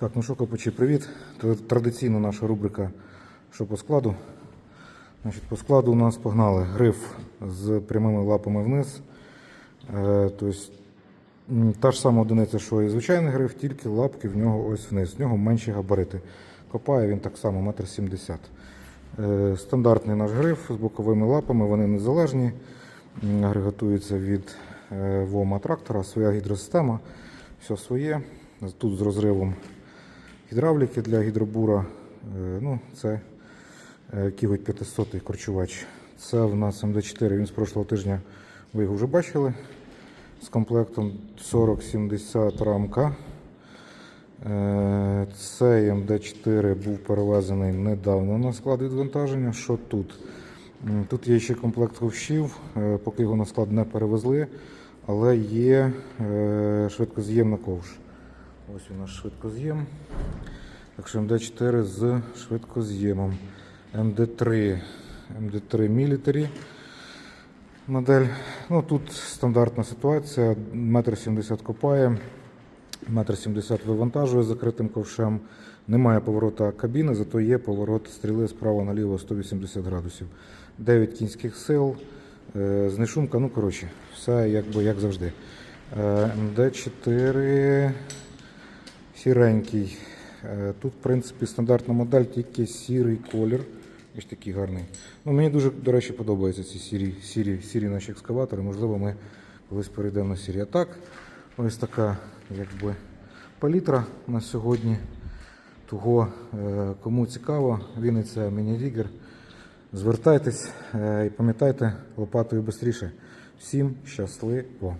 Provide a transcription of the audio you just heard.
Так, ну що, копачі, привіт. Тр- Традиційно наша рубрика Що по складу. Значить, по складу у нас погнали гриф з прямими лапами вниз. Е, тобто, та ж сама одиниця, що і звичайний гриф, тільки лапки в нього ось вниз. В нього менші габарити. Копає він так само 1,70 м. Е, стандартний наш гриф з боковими лапами, вони незалежні. Агрегатуються від е, ВОМа трактора, своя гідросистема, все своє. Тут з розривом гідравліки для гідробура. Е, Ну, це е, Кіготь 500 корчувач. Це в нас МД4, він з прошлого тижня, ви його вже бачили. З комплектом 4070 рамка. Е, Цей МД4 був перевезений недавно на склад відвантаження. Що тут? Тут є ще комплект ковшів, поки його на склад не перевезли, але є швидкоз'ємна ковш. Ось у нас швидкоз'єм. Так що МД4 з швидкоз'ємом. МД3. МД3 мілітарі модель. Ну, тут стандартна ситуація. 1,70 м копає, 1,70 м вивантажує закритим ковшем. Немає поворота кабіни, зато є поворот стріли справа наліво 180 градусів. 9 кінських сил, е, знешумка, ну коротше, все якби як завжди. Е, МД4 сіренький. Е, Тут, в принципі, стандартна модель, тільки сірий колір. Ось такий гарний. Ну, мені дуже, до речі, подобаються ці сірі, сірі, сірі наші екскаватори. Можливо, ми колись перейдемо на сірі. А так, ось така якби, палітра на сьогодні. Того, е, кому цікаво, Вінниця міні-рігер. Звертайтесь е, і пам'ятайте, лопатою швидше. Всім щасливо!